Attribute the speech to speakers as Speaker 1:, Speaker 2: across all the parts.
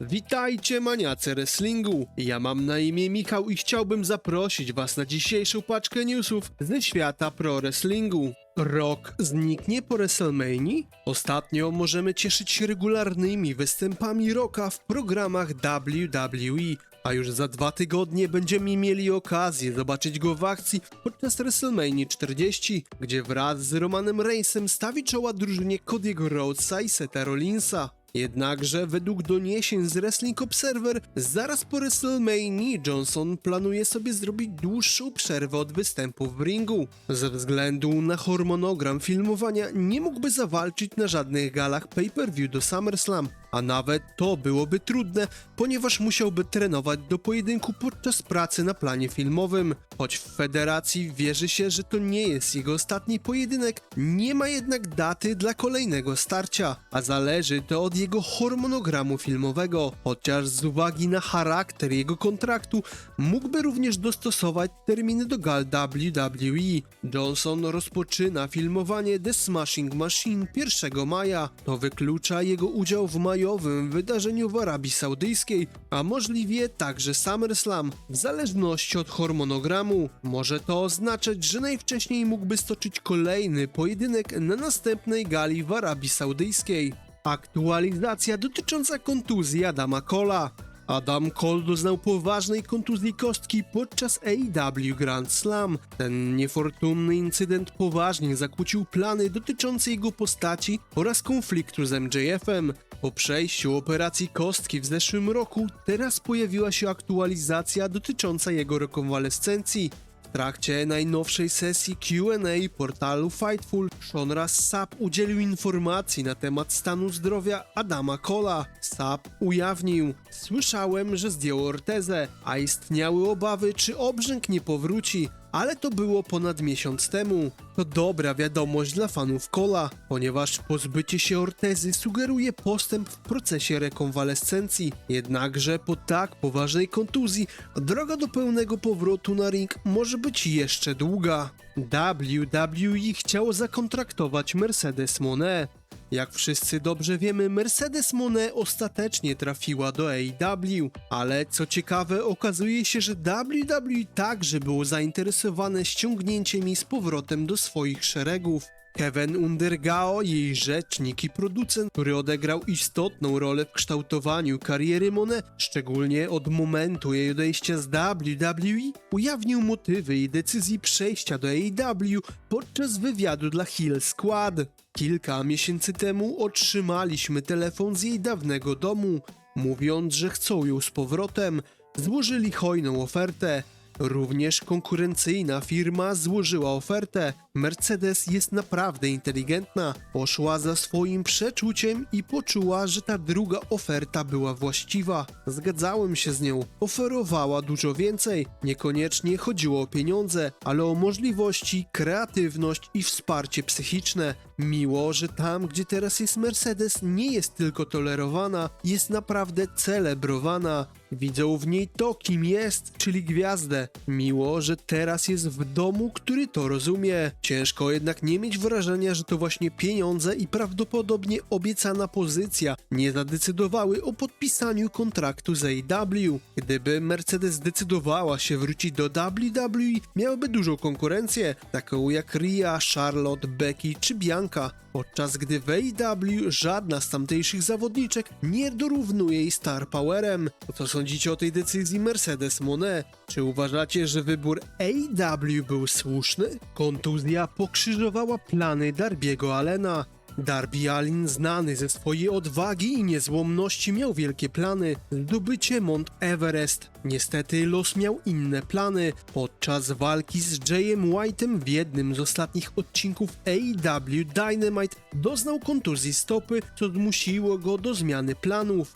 Speaker 1: Witajcie maniacy wrestlingu! Ja mam na imię Michał i chciałbym zaprosić was na dzisiejszą paczkę newsów ze świata pro wrestlingu. Rock zniknie po WrestleMania? Ostatnio możemy cieszyć się regularnymi występami Rocka w programach WWE, a już za dwa tygodnie będziemy mieli okazję zobaczyć go w akcji podczas WrestleMania 40, gdzie wraz z Romanem Reignsem stawi czoła drużynie Cody'ego Rhodesa i Seta Rollinsa. Jednakże według doniesień z Wrestling Observer, zaraz po WrestleMania Johnson planuje sobie zrobić dłuższą przerwę od występów w ringu. Ze względu na hormonogram filmowania nie mógłby zawalczyć na żadnych galach pay-per-view do SummerSlam, a nawet to byłoby trudne, ponieważ musiałby trenować do pojedynku podczas pracy na planie filmowym. Choć w federacji wierzy się, że to nie jest jego ostatni pojedynek, nie ma jednak daty dla kolejnego starcia, a zależy to od jego hormonogramu filmowego. Chociaż z uwagi na charakter jego kontraktu mógłby również dostosować terminy do gal WWE. Johnson rozpoczyna filmowanie The Smashing Machine 1 maja. To wyklucza jego udział w majowym wydarzeniu w Arabii Saudyjskiej, a możliwie także SummerSlam, w zależności od hormonogramu. Może to oznaczać, że najwcześniej mógłby stoczyć kolejny pojedynek na następnej gali w Arabii Saudyjskiej. Aktualizacja dotycząca kontuzji Adama Cola. Adam Cole doznał poważnej kontuzji kostki podczas AEW Grand Slam. Ten niefortunny incydent poważnie zakłócił plany dotyczące jego postaci oraz konfliktu z MJF-em. Po przejściu operacji kostki w zeszłym roku, teraz pojawiła się aktualizacja dotycząca jego rekonwalescencji. W trakcie najnowszej sesji Q&A portalu Fightful Sean Ross Sapp udzielił informacji na temat stanu zdrowia Adama Cola. Sapp ujawnił: Słyszałem, że zdjął ortezę, a istniały obawy, czy obrzęk nie powróci, ale to było ponad miesiąc temu. To dobra wiadomość dla fanów Cola, ponieważ pozbycie się ortezy sugeruje postęp w procesie rekonwalescencji. Jednakże po tak poważnej kontuzji droga do pełnego powrotu na ring może być jeszcze długa. WWE chciało zakontraktować Mercedes Monet. Jak wszyscy dobrze wiemy, Mercedes Monet ostatecznie trafiła do AEW, ale co ciekawe, okazuje się, że WWE także było zainteresowane ściągnięciem jej z powrotem do swoich szeregów. Kevin Undergao, jej rzecznik i producent, który odegrał istotną rolę w kształtowaniu kariery Monet, szczególnie od momentu jej odejścia z WWE, ujawnił motywy jej decyzji przejścia do AEW podczas wywiadu dla Hill Squad. Kilka miesięcy temu otrzymaliśmy telefon z jej dawnego domu, mówiąc, że chcą ją z powrotem. Złożyli hojną ofertę. Również konkurencyjna firma złożyła ofertę. Mercedes jest naprawdę inteligentna. Poszła za swoim przeczuciem i poczuła, że ta druga oferta była właściwa. Zgadzałem się z nią. Oferowała dużo więcej. Niekoniecznie chodziło o pieniądze, ale o możliwości, kreatywność i wsparcie psychiczne. Miło, że tam, gdzie teraz jest Mercedes, nie jest tylko tolerowana, jest naprawdę celebrowana. Widzą w niej to, kim jest, czyli gwiazdę. Miło, że teraz jest w domu, który to rozumie. Ciężko jednak nie mieć wrażenia, że to właśnie pieniądze i prawdopodobnie obiecana pozycja nie zadecydowały o podpisaniu kontraktu z AEW. Gdyby Mercedes zdecydowała się wrócić do WWE, miałaby dużą konkurencję, taką jak Ria, Charlotte, Becky czy Bianca, podczas gdy w AEW żadna z tamtejszych zawodniczek nie dorównuje jej star powerem. Co sądzicie o tej decyzji Mercedes Monet? Czy uważacie, że wybór AEW był słuszny? Kontuzja pokrzyżowała plany Darbiego Allena. Darby Allin, znany ze swojej odwagi i niezłomności, miał wielkie plany. Zdobycie Mount Everest. Niestety los miał inne plany. Podczas walki z Jayem White'em w jednym z ostatnich odcinków AEW Dynamite doznał kontuzji stopy, co zmusiło go do zmiany planów.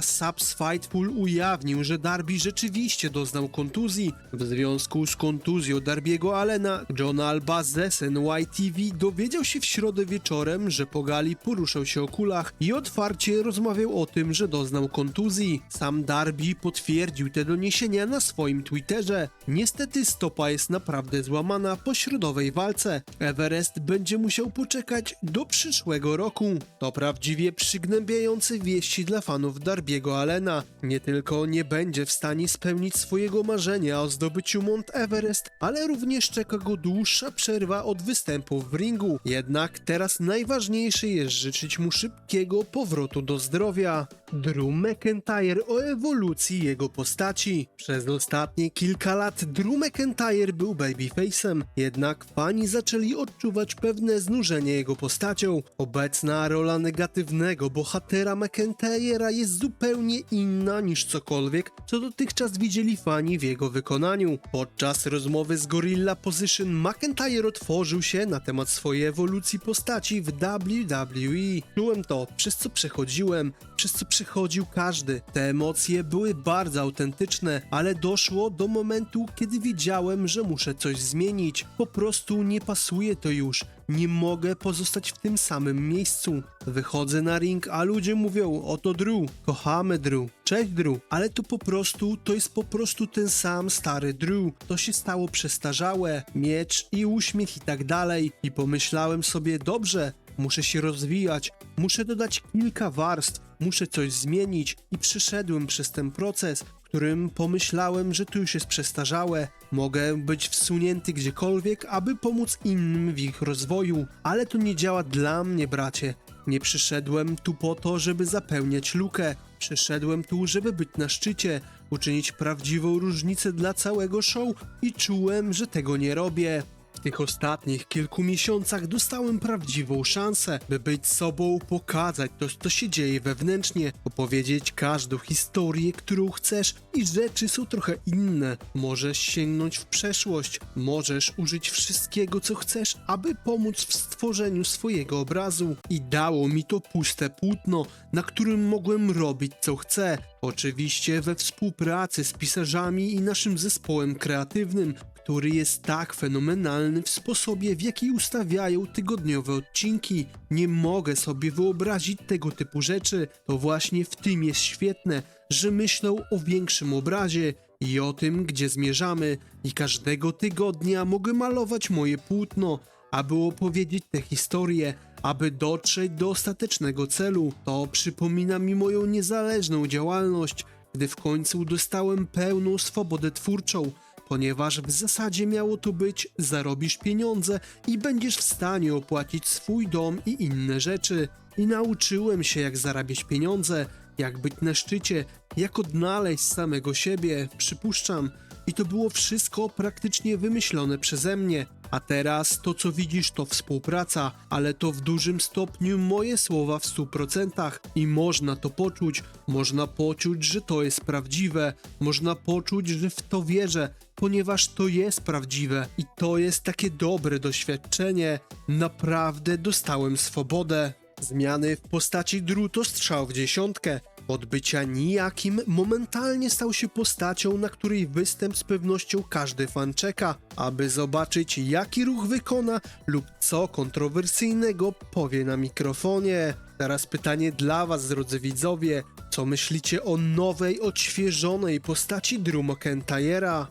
Speaker 1: Sapp z Fightful ujawnił, że Darby rzeczywiście doznał kontuzji. W związku z kontuzją Darbiego Allena, John Alba z SNY TV dowiedział się w środę wieczorem, że po gali poruszał się o kulach i otwarcie rozmawiał o tym, że doznał kontuzji. Sam Darby potwierdził te doniesienia na swoim Twitterze. Niestety stopa jest naprawdę złamana po środowej walce. Everest będzie musiał poczekać do przyszłego roku. To prawdziwie przygnębiające wieści dla fanów Darbiego Allena. Nie tylko nie będzie w stanie spełnić swojego marzenia o zdobyciu Mount Everest, ale również czeka go dłuższa przerwa od występów w ringu. Jednak teraz najważniejsze jest życzyć mu szybkiego powrotu do zdrowia. Drew McIntyre o ewolucji jego postaci. Przez ostatnie kilka lat Drew McIntyre był babyface'em, jednak fani zaczęli odczuwać pewne znużenie jego postacią. Obecna rola negatywnego bohatera McIntyre'a jest zupełnie inna niż cokolwiek, co dotychczas widzieli fani w jego wykonaniu. Podczas rozmowy z Gorilla Position McIntyre otworzył się na temat swojej ewolucji postaci w WWE. Czułem to, przez co przechodziłem, przez co przechodził każdy. Te emocje były bardzo autentyczne, ale doszło do momentu, kiedy wiedziałem, że muszę coś zmienić. Po prostu nie pasuje to już. Nie mogę pozostać w tym samym miejscu. Wychodzę na ring, a ludzie mówią: Oto Drew, kochamy Drew, cześć Drew, ale to po prostu, to jest po prostu ten sam stary Drew. To się stało przestarzałe, miecz i uśmiech i tak dalej. I pomyślałem sobie: Dobrze, muszę się rozwijać, muszę dodać kilka warstw, muszę coś zmienić i przyszedłem przez ten proces, którym pomyślałem, że to już jest przestarzałe, mogę być wsunięty gdziekolwiek, aby pomóc innym w ich rozwoju, ale to nie działa dla mnie, bracie. Nie przyszedłem tu po to, żeby zapełniać lukę. Przyszedłem tu, żeby być na szczycie, uczynić prawdziwą różnicę dla całego show i czułem, że tego nie robię. W tych ostatnich kilku miesiącach dostałem prawdziwą szansę, by być sobą, pokazać to, co się dzieje wewnętrznie, opowiedzieć każdą historię, którą chcesz i rzeczy są trochę inne. Możesz sięgnąć w przeszłość, możesz użyć wszystkiego, co chcesz, aby pomóc w stworzeniu swojego obrazu. I dało mi to puste płótno, na którym mogłem robić co chcę. Oczywiście we współpracy z pisarzami i naszym zespołem kreatywnym, który jest tak fenomenalny w sposobie, w jaki ustawiają tygodniowe odcinki. Nie mogę sobie wyobrazić tego typu rzeczy. To właśnie w tym jest świetne, że myślą o większym obrazie i o tym, gdzie zmierzamy. I każdego tygodnia mogę malować moje płótno, aby opowiedzieć tę historię, aby dotrzeć do ostatecznego celu. To przypomina mi moją niezależną działalność, gdy w końcu dostałem pełną swobodę twórczą ponieważ w zasadzie miało to być zarobisz pieniądze i będziesz w stanie opłacić swój dom i inne rzeczy. I nauczyłem się jak zarabiać pieniądze, jak być na szczycie, jak odnaleźć samego siebie, przypuszczam. I to było wszystko praktycznie wymyślone przeze mnie. A teraz to co widzisz to współpraca, ale to w dużym stopniu moje słowa w 100% i można to poczuć, można poczuć, że to jest prawdziwe, można poczuć, że w to wierzę, ponieważ to jest prawdziwe i to jest takie dobre doświadczenie. Naprawdę dostałem swobodę. Zmiany w postaci Drew to strzał w dziesiątkę. Od bycia nijakim momentalnie stał się postacią, na której występ z pewnością każdy fan czeka, aby zobaczyć jaki ruch wykona lub co kontrowersyjnego powie na mikrofonie. Teraz pytanie dla was, drodzy widzowie. Co myślicie o nowej, odświeżonej postaci Drew McIntyre'a?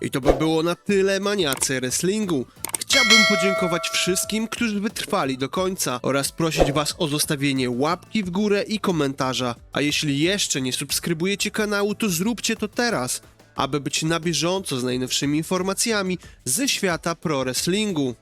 Speaker 1: I to by było na tyle maniacy wrestlingu. Chciałbym podziękować wszystkim, którzy wytrwali do końca oraz prosić Was o zostawienie łapki w górę i komentarza. A jeśli jeszcze nie subskrybujecie kanału, to zróbcie to teraz, aby być na bieżąco z najnowszymi informacjami ze świata pro wrestlingu.